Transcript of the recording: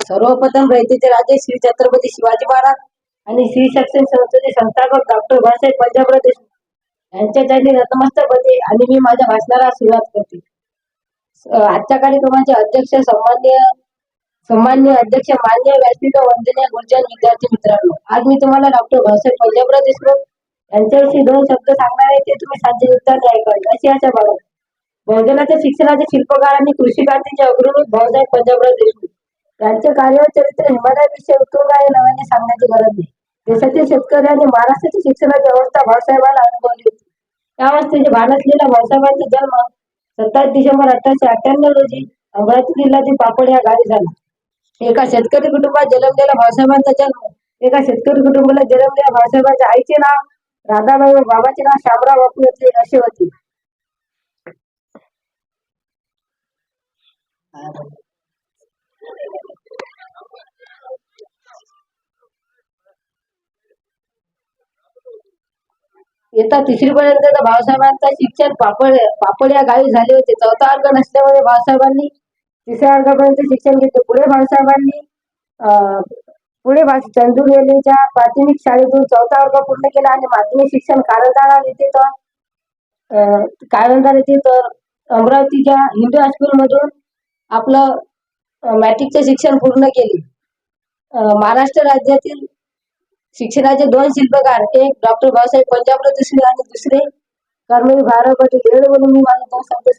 सर्वप्रथम रयतेचे राजे श्री छत्रपती शिवाजी महाराज आणि श्री शिक्षण संस्थेचे संस्थापक डॉक्टर बाबासाहेब पंजाबराव देशमुख यांच्या त्यांनी नतमस्तक होते आणि मी माझ्या भाषणाला सुरुवात करते. आजच्या कार्यक्रमाचे अध्यक्ष सन्मान्य सन्मान्य अध्यक्ष मान्य व्यासपीठ वंदनीय गुरुजन विद्यार्थी मित्रांनो आज मी तुम्हाला डॉक्टर बाबासाहेब पंजाबराव देशमुख यांच्याविषयी दोन शब्द सांगणार आहे ते तुम्ही शांतचित्ताने ऐकावे अशी आशा बाळगा बहुजनाच्या शिक्षणाचे शिल्पकार आणि कृषी क्रांतीचे अग्रदूत भाऊसाहेब पंजाबराव देशमुख त्यांचे कार्य हिमालयाविषयी चरित्र उत्तुंग आहे नव्याने सांगण्याची गरज नाही. देशातील शेतकरी आणि महाराष्ट्राची शिक्षणाची अवस्था भाऊसाहेबांना अनुभवली होती. त्यावेळेस अवस्थेचे भान भाऊसाहेबांचा जन्म सत्तावीस डिसेंबर अठराशे अठ्ठ्याण्णव रोजी अमरावती जिल्ह्यातील पापड या गावी झाला. एका शेतकरी कुटुंबात जन्मलेल्या भाऊसाहेबांचा जन्म एका शेतकरी कुटुंबाला जन्मलेल्या भाऊसाहेबांच्या आईचे नाव राधाबाई व बाबाचे नाव शामराव बापू होते असे होते. येता तिसरीपर्यंत तर भाऊसाहेबांचा शिक्षण पापड पापड या गावी झाले होते. चौथा अर्ग नसल्यामुळे भाऊसाहेबांनी तिसऱ्या वर्गापर्यंत शिक्षण घेतले. पुढे भाऊसाहेबांनी पुढे भा- चंदूर रेल्वेच्या प्राथमिक शाळेतून चौथा वर्ग पूर्ण केला आणि माध्यमिक शिक्षण कारंजाळा येथे तर अं, कारंजाळ येथे तर अमरावतीच्या हिंदू हायस्कूल मधून आपलं मॅट्रिकचे शिक्षण पूर्ण केले. महाराष्ट्र राज्यातील शिक्षणाचे दोन शिल्पकार एक डॉक्टर बाबासाहेब पंजाबराव दुसरे आणि दुसरे कर्मवीर भारत पटेल एवढे बोलून मी माझे दोन शब्द